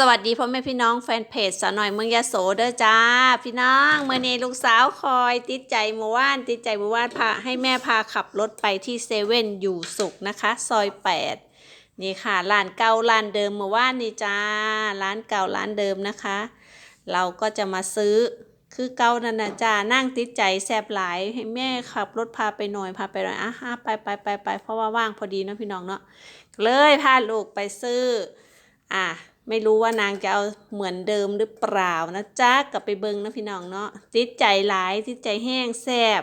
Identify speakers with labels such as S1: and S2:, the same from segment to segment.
S1: สวัสดีพ่อแม่พี่น้องแฟนเพจสาวหน่อยเมืองยะโสเด้อจ้า พี่น้องเมื่อนี้ลูกสาวคอย ติดใจเมื่อวาน ติดใจเมื่อวานพาให้แม่พาขับรถไปที่เซเว่นอยู่สุขนะคะ ซอยแปดนี่ค่ะร้านเก่าร้านเดิมเมื่อวานนี่จ้าร้านเก่าร้านเดิมนะคะ เราก็จะมาซื้อคือเก่านั่นนะจ้านั่งติดใจแซบหลายให้แม่ขับรถพาไปหน่อยพาไปหน่อยอะไปไปไปไปเพราะว่าว่างพอดีเนาะพี่น้องเนาะเลยพาลูกไปซื้ออะ ไม่รู้ว่านางจะเอาเหมือนเดิมหรือเปล่านะจ๊ะกลับไปเบิงนะพี่น้องเนาะจิตใจหลายจิตใจแห้งแซบ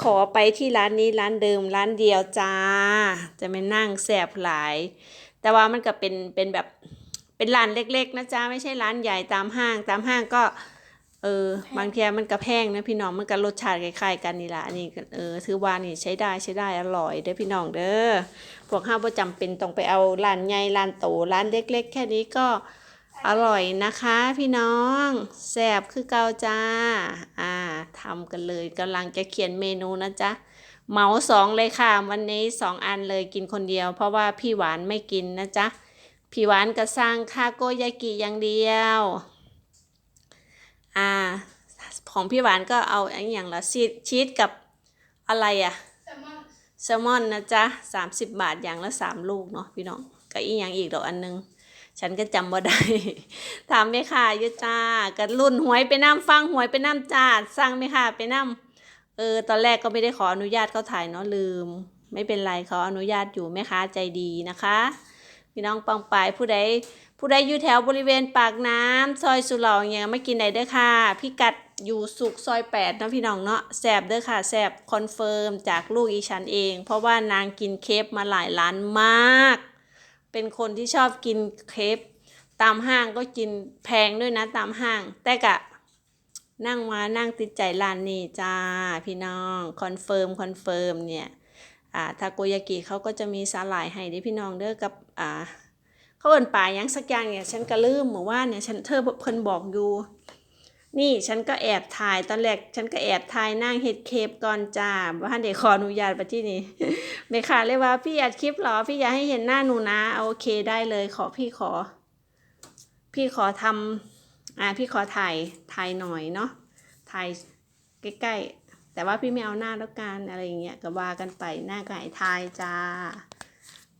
S1: ขอไปที่ร้านนี้ร้านเดิมร้านเดียวจ้า จะไม่นั่งแซบหลาย แต่ว่ามันก็เป็นเป็นแบบเป็นร้านเล็ก ๆ นะจ๊ะไม่ใช่ร้านใหญ่ตามห้างตามห้างก็ เออบางทีมันก็แพงนะพี่น้องมันก็รสชาติคล้ายๆกันนี่ละอันนี้ก็เออถือว่านี่ใช้ได้ใช้ได้อร่อยเด้อพี่น้องเด้อพวกห้าประจำเป็นต้องไปเอาร้านใหญ่ร้านโตร้านเล็กๆ แค่นี้ก็อร่อยนะคะ พี่น้องแซ่บคือเกาจ้า อ่าทำกันเลยกำลังจะเขียนเมนูนะจ๊ะเหมาสองเลยค่ะ วันนี้สองอันเลยกินคนเดียว เพราะว่าพี่หวานไม่กินนะจ๊ะพี่หวานก็สร้างคาโกยากิอย่างเดียว อ่าของพี่หวานก็เอาอันอย่างละชีสชีสกับอะไรอะแซลมอนนะจ๊ะสามสิบบาทอย่างละสามลูกเนาะพี่น้องก็อีกอย่างอีกดอกอันนึง ฉันก็จำบ่ได้ถามไม่ค่ะอยุจ้ากันรุ่นหวยไปน้ำฟังหวยไปน้ำจ้าสั่งไม่ค่ะไปน้ำเออตอนแรกก็ไม่ได้ขออนุญาตเขาถ่ายเนาะลืม ไม่เป็นไรเขาอนุญาตอยู่แม่ค้าใจดีนะคะ พี่น้องปังปายผู้ใดผู้ใดอยู่แถวบริเวณปากน้ำซอยสุเหร่าอย่างเงี้ยไม่กินไหนเด้อค่ะพิกัดอยู่สุกซอยแปดนะพี่น้องเนาะแสบเด้อค่ะแสบคอนเฟิร์มจากลูกอีฉันเอง เพราะว่านางกินเคฟมาหลายร้านมาก เป็นคนที่ชอบกินเคฟตามห้างก็กินแพงด้วยนะตามห้าง แต่กะนั่งมานั่งติดใจร้านนี้จ้า พี่น้องคอนเฟิร์มคอนเฟิร์มเนี่ย อ่าทาโกยากิเขาก็จะมีสาหร่ายให้ด้อพี่น้องเด้อกับอ่าเขาเอินป่าหยังสักอย่างเนี่ยฉันก็ลืมเหมือนว่าเนี่ยฉันเธอเพิ่นบอกอยู่นี่ฉันก็แอบถ่ายตอนแรกฉันก็แอบถ่ายนั่งเฮ็ดเคปก่อนจ้าว่าเด็กขออนุญาตไปที่นี่เมค่ะเลยว่าพี่อัดคลิปหรอพี่อยากให้เห็นหน้าหนูนะเอาโอเคได้เลยขอพี่ขอ พี่ขอทำอ่าพี่ขอถ่ายถ่ายหน่อยเนาะถ่ายใกล้ๆ แต่ว่าพี่ไม่เอาหน้าแล้วกันอะไรอย่างเงี้ยก็ว่ากันไปหน้าก็ให้ถ่ายจ้า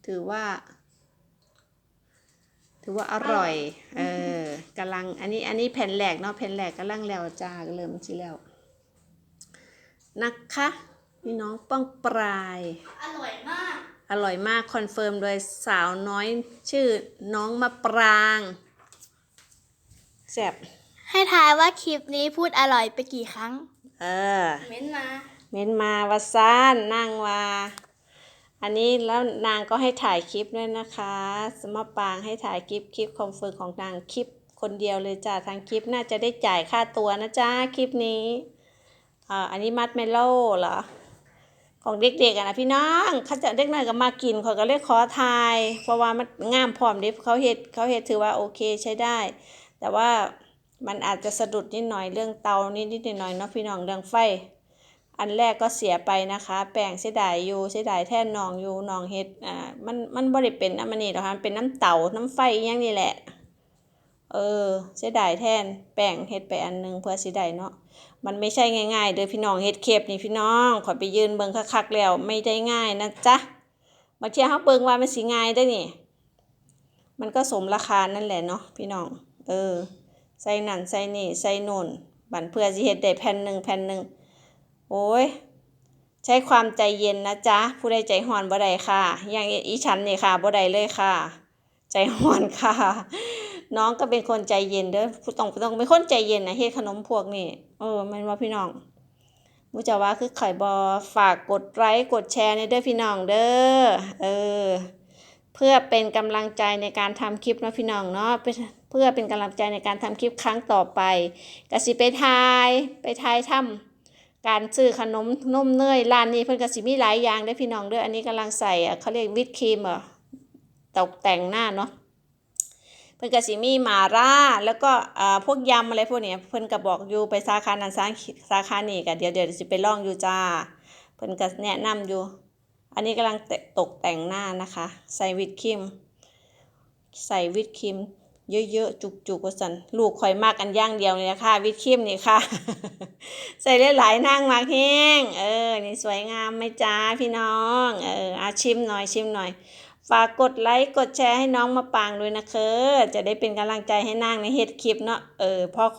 S1: ถือว่า ถือว่าอร่อย เออกำลัง อันนี้ อันนี้แผ่นแหลกเนาะแผ่นแหลกกำลังแล้วจ้าก็เริ่มสิแล้วนะคะพี่น้องป้องปลาย
S2: อร่อยมาก
S1: อร่อยมากคอนเฟิร์มโดยสาวน้อยชื่อน้องมะปรางแซ่บ
S2: ให้ทายว่าคลิปนี้พูดอร่อยไปกี่ครั้ง
S1: เออ
S2: เม้นมา
S1: เม้นมาวาซ่านนั่งว่าอันนี้แล้วนางก็ให้ถ่ายคลิปด้วยนะคะ สมปางให้ถ่ายคลิปคลิปคอนเฟิร์มของนางคลิปคนเดียวเลยจ้าทางคลิปน่าจะได้จ่ายค่าตัวนะจ้าคลิปนี้อ่าอันนี้มัดเมลโล่เหรอของเด็กๆอะนะพี่น้องเขาจะเด็กน้อยก็มากินเขาก็เลยขอทาย เพราะว่ามันงามพร้อมเด็เขาเฮ็ดเขาเฮ็ดถือว่าโอเคใช้ได้ แต่ว่า มันอาจจะสะดุดนิดหน่อยเรื่องเตานิดนิดหน่อยเนาะพี่น้องเรื่องไฟ อันแรกก็เสียไปนะคะ แป้งเสียดายอยู่เสียดายแท่นนองอยู่นองเฮ็ดอ่ามันมันบ่ได้เป็นน้ำมันนี่หรอกค่ะมันเป็นน้ำเตาน้ำไฟอย่างนี้แหละเออเสียดายแท่นแป้งเฮ็ดไปอันหนึงเพื่อสิได้เนาะมันไม่ใช่ง่ายๆเด้อพี่น้องเฮ็ดเคปนี่พี่น้องขอไปยืนเบิ่งคักๆแล้วไม่ได้ง่ายนะจ๊ะบางทีเฮาเบิ่งว่ามันสิง่ายได้นี่ มันก็สมราคานั่นแหละเนาะพี่น้อง เออ ใส่นั่นใส่นี่ใส่โน่นบันเพื่อสิเฮ็ดได้แผ่นหนึ่งแผ่นหนึ่งโอ้ยใช้ความใจเย็นนะจ๊ะผู้ใดใจห่อนบ่ได้ค่ะ อย่างอีฉันนี่ค่ะบ่ได้เลยค่ะ ใจห่อนค่ะ น้องก็เป็นคนใจเย็นเด้อผู้ต้องผู้ต้องเป็นคนใจเย็นนะเฮ็ดขนมพวกนี่เออมันว่าพี่น้องมูจะว่าคือไข่บอฝากกดไลค์กดแชร์ในเด้อพี่น้องเด้อเออ เพื่อเป็นกำลังใจในการทำคลิปเนาะพี่น้องเนาะเพื่อเป็นกำลังใจในการทำคลิปครั้งต่อไปกสิไปทายไปทายทำการซื้อขนมนมเนยร้านนี้เพิ่นกสิมีหลายอย่างได้พี่น้องเด้ออันนี้กำลังใส่เขาเรียกวิปครีมเหรอตกแต่งหน้าเนาะเพิ่นกสิมีมาล่าแล้วก็พวกยำอะไรพวกเนี้ยเพิ่นก็บอกอยู่ไปสาขานั้นสาสาขานี้ก็เดี๋ยวเดี๋ยวสิไปลองอยู่จ้าเพิ่นก็แนะนำอยู่ อันนี้กำลังตกแต่งหน้านะคะ ใส่วิปครีม ใส่วิปครีมเยอะๆ จุกๆว่าสันลูกข่อยมากอันย่างเดียวเลยนะคะวิตคิมนี่ค่ะ ใส่หลายๆนางมากแห้งเออ นี่สวยงามไหมจ้าพี่น้อง เอออาชิมหน่อยชิมหน่อย ฝากกดไลค์กดแชร์ให้น้องมาปางด้วยนะคอจะได้เป็นกำลังใจให้นางในเฮ็ดคลิปเนาะเออพอโฆ